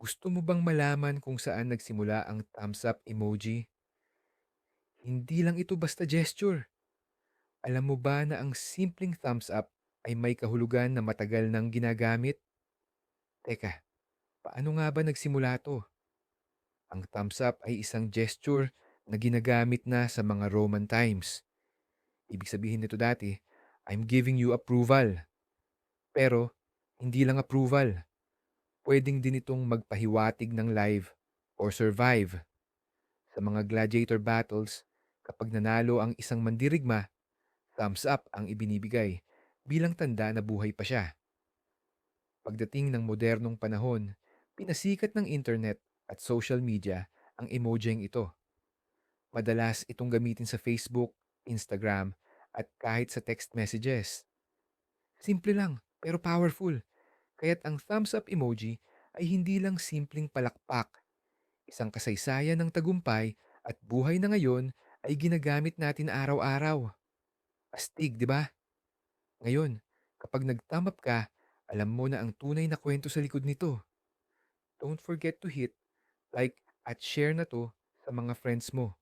Gusto mo bang malaman kung saan nagsimula ang thumbs up emoji? Hindi lang ito basta gesture. Alam mo ba na ang simpleng thumbs up ay may kahulugan na matagal nang ginagamit? Teka, paano nga ba nagsimula to? Ang thumbs up ay isang gesture na ginagamit na sa mga Roman times. Ibig sabihin nito dati, I'm giving you approval. Pero, hindi lang approval. Pwedeng din itong magpahiwatig ng live or survive. Sa mga gladiator battles, kapag nanalo ang isang mandirigma, thumbs up ang ibinibigay bilang tanda na buhay pa siya. Pagdating ng modernong panahon, pinasikat ng internet at social media ang emojing ito. Madalas itong gamitin sa Facebook, Instagram, at kahit sa text messages. Simple lang, pero powerful. Kaya't ang thumbs up emoji ay hindi lang simpleng palakpak. Isang kasaysayan ng tagumpay at buhay na ngayon ay ginagamit natin araw-araw. Astig, di ba? Ngayon, kapag nag-thumb up ka, alam mo na ang tunay na kwento sa likod nito. Don't forget to hit like at share na to sa mga friends mo.